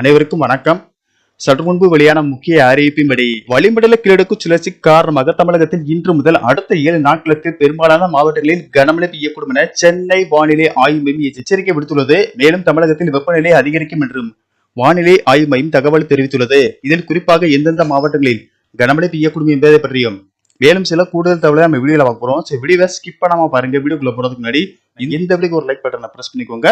அனைவருக்கும் வணக்கம். சற்று முன்பு வெளியான முக்கிய அறிவிப்பின்படி வளிமண்டல கிழக்கு சுழற்சி காரணமாக தமிழகத்தில் இன்று முதல் அடுத்த ஏழு நாட்களுக்கு பெரும்பாலான மாவட்டங்களில் கனமழை பெய்யக்கூடும் என சென்னை வானிலை ஆய்வு மையம் எச்சரிக்கை விடுத்துள்ளது. மேலும் தமிழகத்தில் வெப்பநிலை அதிகரிக்கும் என்றும் வானிலை ஆய்வு மையம் தகவல் தெரிவித்துள்ளது. இதில் குறிப்பாக எந்தெந்த மாவட்டங்களில் கனமழை பெய்யக்கூடும் என்பதை பற்றியும் மேலும் சில கூடுதல் தகவலை நம்ம வீடியோல பார்க்க போறோம். சரி வீடியோவை ஸ்கிப் பண்ணாம பாருங்க. வீடியோக்குள்ள போறதுக்கு முன்னாடி இந்த வீடியோக்கு ஒரு லைக் பட்டனை பிரஸ் பண்ணிக்கோங்க.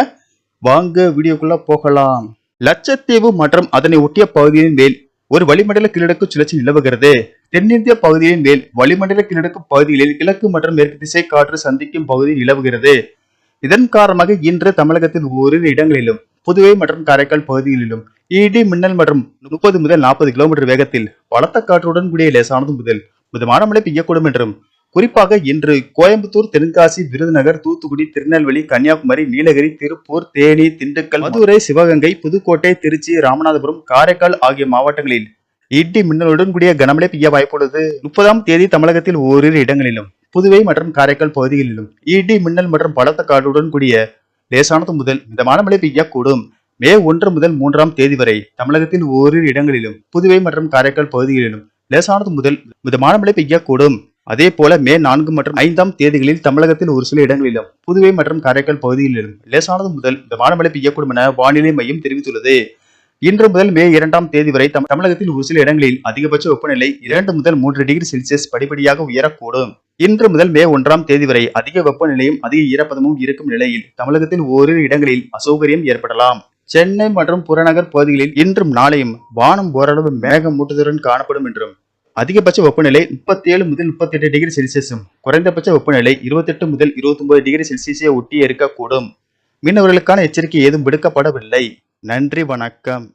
வாங்க வீடியோக்குள்ள போகலாம். லட்சத்தீவு மற்றும் அதனை ஒட்டிய பகுதியின் மேல் ஒரு வளிமண்டல கிழக்கு சுழற்சி நிலவுகிறது. தென்னிந்திய பகுதியின் மேல் வளிமண்டல கிழக்கு பகுதிகளில் கிழக்கு மற்றும் மேற்கு திசை காற்று சந்திக்கும் பகுதி நிலவுகிறது. இதன் காரணமாக இன்று தமிழகத்தில் ஓரிரு இடங்களிலும் புதுவை மற்றும் காரைக்கால் பகுதிகளிலும் இடி மின்னல் மற்றும் முப்பது முதல் நாற்பது கிலோமீட்டர் வேகத்தில் பலத்த காற்றுடன் கூடிய லேசானது முதல் மிதமான மழை பெய்யக்கூடும் என்றும் குறிப்பாக இன்று கோயம்புத்தூர் தென்காசி விருதுநகர் தூத்துக்குடி திருநெல்வேலி கன்னியாகுமரி நீலகிரி திருப்பூர் தேனி திண்டுக்கல் மதுரை சிவகங்கை புதுக்கோட்டை திருச்சி ராமநாதபுரம் காரைக்கால் ஆகிய மாவட்டங்களில் இடி மின்னலுடன் கூடிய கனமழை பெய்ய வாய்ப்புள்ளது. முப்பதாம் தேதி தமிழகத்தில் ஓரிரு இடங்களிலும் புதுவை மற்றும் காரைக்கால் பகுதிகளிலும் இடி மின்னல் மற்றும் பலத்த காற்றுடன் கூடிய லேசானது முதல் மிதமான மழை பெய்யக்கூடும். மே ஒன்று முதல் மூன்றாம் தேதி வரை தமிழகத்தில் ஓரிரு இடங்களிலும் புதுவை மற்றும் காரைக்கால் பகுதிகளிலும் லேசானது முதல் மிதமான மழை பெய்யக்கூடும். அதே போல மே நான்கு மற்றும் ஐந்தாம் தேதிகளில் தமிழகத்தில் ஒரு சில இடங்களிலும் புதுவை மற்றும் காரைக்கால் பகுதிகளிலும் லேசானது முதல் இந்த வானமழை பெய்யக்கூடும் என வானிலை மையம் தெரிவித்துள்ளது. இன்று முதல் மே இரண்டாம் தேதி வரை தமிழகத்தில் ஒரு சில இடங்களில் அதிகபட்ச வெப்பநிலை இரண்டு முதல் மூன்று டிகிரி செல்சியஸ் படிப்படியாக உயரக்கூடும். இன்று முதல் மே ஒன்றாம் தேதி வரை அதிக வெப்பநிலையும் அதிக ஈரப்பதமும் இருக்கும் நிலையில் தமிழகத்தில் ஓரிரு இடங்களில் அசௌகரியம் ஏற்படலாம். சென்னை மற்றும் புறநகர் பகுதிகளில் இன்றும் நாளையும் வானம் ஓரளவு மேகமூட்டத்துடன் காணப்படும் என்றும் அதிகபட்ச வெப்பநிலை முப்பத்தி ஏழு முதல் முப்பத்தி எட்டு டிகிரி செல்சியஸும் குறைந்தபட்ச வெப்பநிலை இருபத்தெட்டு முதல் இருபத்தொன்பது டிகிரி செல்சியஸை ஒட்டி இருக்கக்கூடும் மீனவர்களுக்கான எச்சரிக்கை ஏதும் விடுக்கப்படவில்லை. நன்றி வணக்கம்.